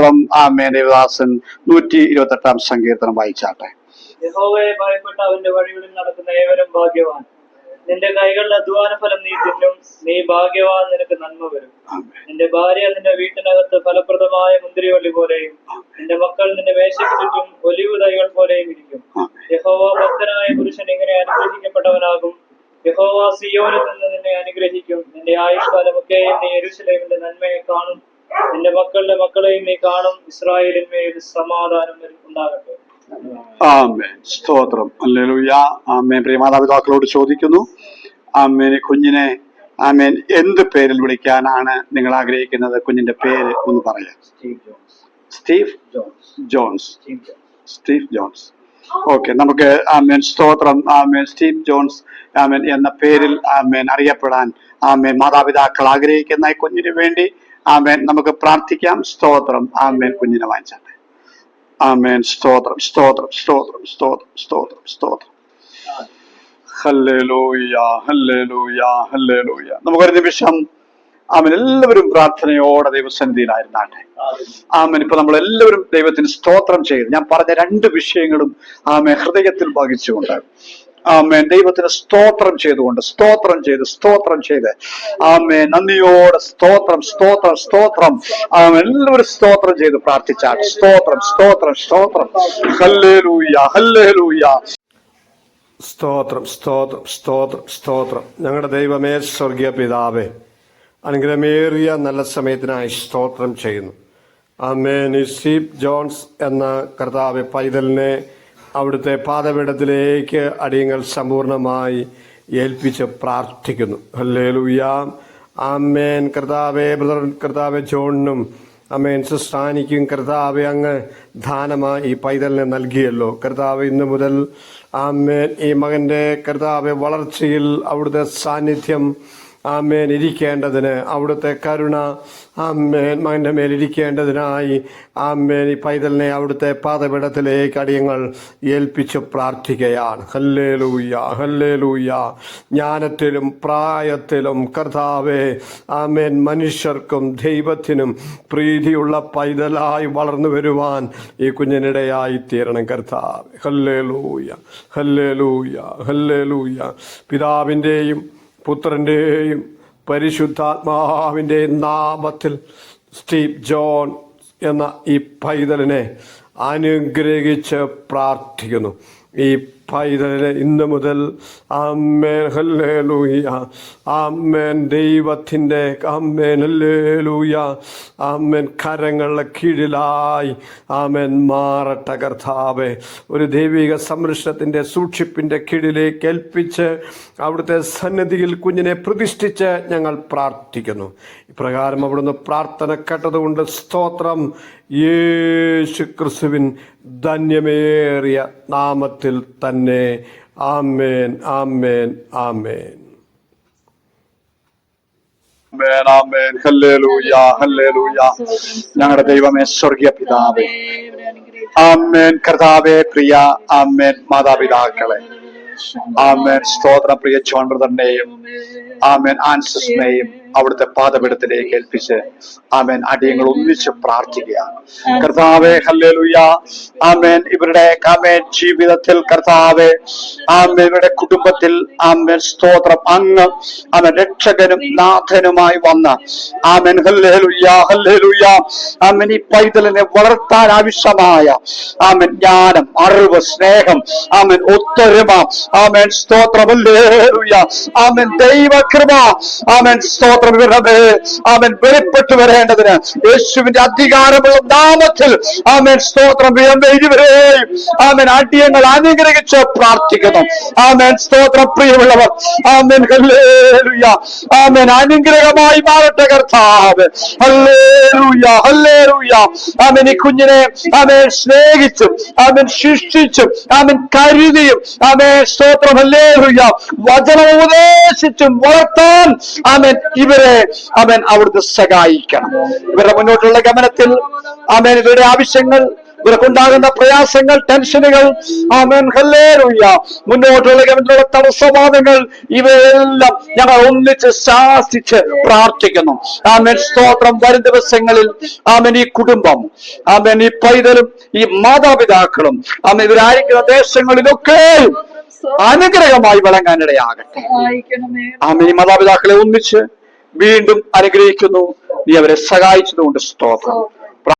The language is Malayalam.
സ്തോത്രം. ആ ദേവദാസൻ നൂറ്റി ഇരുപത്തി എട്ടാം സങ്കീർത്തനം വായിച്ചാട്ടെ. യഹോവയെ ഭയപ്പെട്ട അവന്റെ വഴികളിൽ നടക്കുന്ന ഏവരും ഭാഗ്യവാൻ. നിന്റെ കൈകളുടെ അധ്വാന ഫലം നീ തിന്നും. നീ ഭാഗ്യവാൻ. നിനക്ക് നന്മ വരും. നിന്റെ ഭാര്യ നിന്റെ വീട്ടിനകത്ത് ഫലപ്രദമായ മുന്തിരിവള്ളി പോലെയും നിന്റെ മക്കൾ നിന്റെ മേശയ്ക്ക് ചുറ്റും ഒലിവ് തൈകൾ പോലെയും ഇരിക്കും. യഹോവ ഭക്തനായ പുരുഷൻ ഇങ്ങനെ അനുഗ്രഹിക്കപ്പെട്ടവനാകും. യഹോവ സിയോനിൽ നിന്ന് നിന്നെ അനുഗ്രഹിക്കും. നിന്റെ ആയുഷ്കാലമൊക്കെയും നീ യെരൂശലേമിന്റെ നന്മയെ കാണും. നിന്റെ മക്കളുടെ മക്കളെയും നീ കാണും. ഇസ്രായേലിന്മേൽ സമാധാനം ഉണ്ടാകട്ടെ. ആമേൻ. സ്തോത്രം. അല്ലേലൂയ ആമേൻ. പ്രിയ മാതാപിതാക്കളോട് ചോദിക്കുന്നു. ആമേൻ. കുഞ്ഞിനെ ആമേൻ എന്ത് പേരിൽ വിളിക്കാനാണ് നിങ്ങൾ ആഗ്രഹിക്കുന്നത്? കുഞ്ഞിന്റെ പേര് ഒന്ന് പറയാം. Steve Jones. Steve Jones. Okay നമുക്ക് ആമേൻ. സ്തോത്രം. ആമേൻ. സ്റ്റീവ് ജോൺസ് ആമേൻ എന്ന പേരിൽ ആമേൻ അറിയപ്പെടാൻ ആമേൻ മാതാപിതാക്കൾ ആഗ്രഹിക്കുന്ന ഈ കുഞ്ഞിന് വേണ്ടി ആമേൻ. നമുക്ക് പ്രാർത്ഥിക്കാം. സ്തോത്രം. ആമേൻ. കുഞ്ഞിനെ വാങ്ങിച്ചാട്ടെ. ആമേൻ. സ്തോത്രം. സ്തോത്രം. സ്തോത്രം. സ്തോത്രം. സ്തോത്രം. സ്തോത്രം. ഹല്ലേലൂയ. ഹല്ലേലൂയ. ഹല്ലേലൂയ. നമുക്കൊരു നിമിഷം ആമൻ. എല്ലാവരും പ്രാർത്ഥനയോടെ ദൈവസന്നിധിയിലായിരുന്നാട്ടെ. ആമൻ. ഇപ്പൊ നമ്മൾ എല്ലാവരും ദൈവത്തിന് സ്തോത്രം ചെയ്ത്. ഞാൻ പറഞ്ഞ രണ്ട് വിഷയങ്ങളും ആമെ ഹൃദയത്തിൽ വഹിച്ചുകൊണ്ട് ആമേൻ. ദൈവത്തിന് സ്തോത്രം ചെയ്തുകൊണ്ട് സ്തോത്രം ചെയ്ത് സ്തോത്രം ചെയ്ത്. ആമേ നന്ദിയോടെ സ്തോത്രം സ്തോത്രം സ്തോത്രം. ആമേൻ. എല്ലാവരും സ്തോത്രം ചെയ്ത് പ്രാർത്ഥിച്ചാൽ. സ്തോത്രം സ്തോത്രം സ്തോത്രം. സ്തോത്രം സ്തോത്രം സ്തോത്രം സ്തോത്രം. ഞങ്ങളുടെ ദൈവമേ സ്വർഗീയ പിതാവേ അനുഗ്രഹമേറിയ നല്ല സമയത്തിനായി സ്തോത്രം ചെയ്യുന്നു. അമ്മേൻ സീപ് ജോൺസ് എന്ന കർത്താവ് പൈതലിനെ അവിടുത്തെ പാതപീഠത്തിലേക്ക് അടിയങ്ങൾ സമ്പൂർണമായി ഏൽപ്പിച്ച് പ്രാർത്ഥിക്കുന്നു. ഹല്ലേലൂയാം. ആമേൻ. കർത്താവെ ബ്രദർ കർത്താവെ ജോണിനും അമ്മേൻ സുസ്ഥാനിക്കും കർത്താവെ അങ്ങ് ദാനമായി ഈ പൈതലിനെ നൽകിയല്ലോ. കർത്താവ് ഇന്ന് മുതൽ ആമേൻ ഈ മകന്റെ കർത്താവെ വളർച്ചയിൽ അവിടുത്തെ സാന്നിധ്യം ആമേൻ. ഇരിക്കേണ്ടതിന് അവിടുത്തെ കരുണ ആമേൻ. മകന്റെ മേലിരിക്കേണ്ടതിനായി ആമേൻ. ഈ പൈതലിനെ അവിടുത്തെ പാതപീഠത്തിലേക്ക് അടിയങ്ങൾ ഏൽപ്പിച്ച് പ്രാർത്ഥിക്കുകയാണ്. ഹല്ലേ ലൂയ്യ ഹല്ലേ ലൂയ്യ ജ്ഞാനത്തിലും പ്രായത്തിലും കർത്താവെ ആമേൻ. മനുഷ്യർക്കും ദൈവത്തിനും പ്രീതിയുള്ള പൈതലായി വളർന്നു വരുവാൻ ഈ കുഞ്ഞിനിടയായി തീരണം കർത്താവ്. ഹല്ലേ ലൂയ്യ ഹല്ലേ ലൂയ്യ ഹല്ലേ ലൂയ്യ പിതാവിന്റെയും പുത്രന്റെയും പരിശുദ്ധാത്മാവിന്റെയും നാമത്തിൽ സ്റ്റീവ് ജോൺ എന്ന ഈ പൈതലിനെ അനുഗ്രഹിച്ച് പ്രാർത്ഥിക്കുന്നു. ഈ പൈതലിനെ ഇന്ന് മുതൽ അമ്മേൻ ഹല്ലേലൂയ. അമ്മേൻ ദൈവത്തിന്റെ അമ്മേൻ ഹല്ലേലൂയ. അമ്മേൻ കരങ്ങളുടെ കീഴിലായി. ആമേൻ മാറട്ട കർത്താവെ. ഒരു ദൈവിക സംരക്ഷണത്തിന്റെ സൂക്ഷിപ്പിന്റെ കീഴിലേക്ക് ഏൽപ്പിച്ച് അവിടുത്തെ സന്നിധിയിൽ കുഞ്ഞിനെ പ്രതിഷ്ഠിച്ച് ഞങ്ങൾ പ്രാർത്ഥിക്കുന്നു. ഇപ്രകാരം അവിടുന്ന് പ്രാർത്ഥന കേട്ടതുകൊണ്ട് സ്തോത്രം. യേശു ക്രിസ്തുവിൻ ധന്യമേറിയ നാമത്തിൽ തന്നെ ആമേൻ ആമേൻ ആമേൻ ആമേൻ ആമേൻ ഹല്ലേലൂയ ഹല്ലേലൂയ ഞങ്ങളുടെ ദൈവമേ സ്വർഗീയ പിതാവേ. ആമേൻ കർത്താവേ പ്രിയ ആമേൻ മാതാപിതാക്കളെ. ആമേൻ സ്തോത്ര പ്രിയ ജോൺ ബ്രദറിനെയും ആമേൻ ആൻസസിനെയും അവിടുത്തെ പാദപീഠത്തിലേക്ക് ഏൽപ്പിച്ച് ആമേൻ. അടിയങ്ങൾ ഒന്നിച്ച് പ്രാർത്ഥിക്കുകയാണ്. കർത്താവെ ഹല്ലേലൂയ. ആമേൻ. ഇവരുടെ ആമേൻ ജീവിതത്തിൽ കർത്താവെ ആമേൻ. ഇവരുടെ കുടുംബത്തിൽ ആമേൻ സ്തോത്രം. അങ്ങ് ആമേൻ രക്ഷകനും നാഥനുമായി വന്ന ആമേൻ ഹല്ലേലൂയ ഹല്ലേലൂയ. ആമേൻ ഈ പൈതലിനെ വളർത്താൻ ആവശ്യമായ ആമേൻ ജ്ഞാനം അറിവ് സ്നേഹം ആമേൻ ഒത്തൊരുമ ആമേൻ സ്തോത്രം. ഹല്ലേലൂയ. ആമേൻ ദൈവകൃപ ആമേൻ സ്തോത്രം. ഇവരുടെ മേൽ ആമേൻ. വെളിപ്പെട്ടു വരേണ്ടതിന് യേശുവിന്റെ അധികാരമുള്ള നാമത്തിൽ അവൻ സ്തോത്രം ഇരുവരെയും ആമേൻ. അടിയങ്ങൾ അനുഗ്രഹിച്ച് പ്രാർത്ഥിക്കുന്നു. ആമേൻ. സ്തോത്രം പ്രിയമുള്ളവർ. ആമേൻ. ആമേൻ. അനുഗ്രഹമായി മാറട്ടെ കർത്താവ്. ആമേൻ. ഈ കുഞ്ഞിനെ ആമേൻ സ്നേഹിച്ചും ആമേൻ ശിക്ഷിച്ചും ആമേൻ കരുതിയും ആമേൻ സ്തോത്രം. ഹല്ലേലൂയ. വചനം ഉപദേശിച്ചും വളർത്താൻ ആമേൻ ഇവരെ അവൻ അവിടുന്ന് സഹായിക്കണം. ഇവരുടെ മുന്നോട്ടുള്ള ഗമനത്തിൽ അവൻ ഇവരുടെ ആവശ്യങ്ങൾ ഇവർക്കുണ്ടാകുന്ന പ്രയാസങ്ങൾ ടെൻഷനുകൾ ഹല്ലേലൂയ. മുന്നോട്ടുള്ള ഗവൺമെന്റിലുള്ള തടസ്സവാദങ്ങൾ ഇവയെല്ലാം ഞങ്ങൾ ഒന്നിച്ച് ശാസിച്ച് പ്രാർത്ഥിക്കുന്നു. ആമേൻ. സ്തോത്രം വരും ദിവസങ്ങളിൽ ആമേൻ ഈ കുടുംബം ആമേൻ ഈ പൈതലും ഈ മാതാപിതാക്കളും ആമേൻ ഇവരായിരിക്കുന്ന ദേശങ്ങളിലൊക്കെ അനുഗ്രഹമായി വിളങ്ങാനിടയാകട്ടെ. ആമ ഈ മാതാപിതാക്കളെ ഒന്നിച്ച് വീണ്ടും അനുഗ്രഹിക്കുന്നു. നീ അവരെ സഹായിച്ചതുകൊണ്ട് സ്തോത്രം.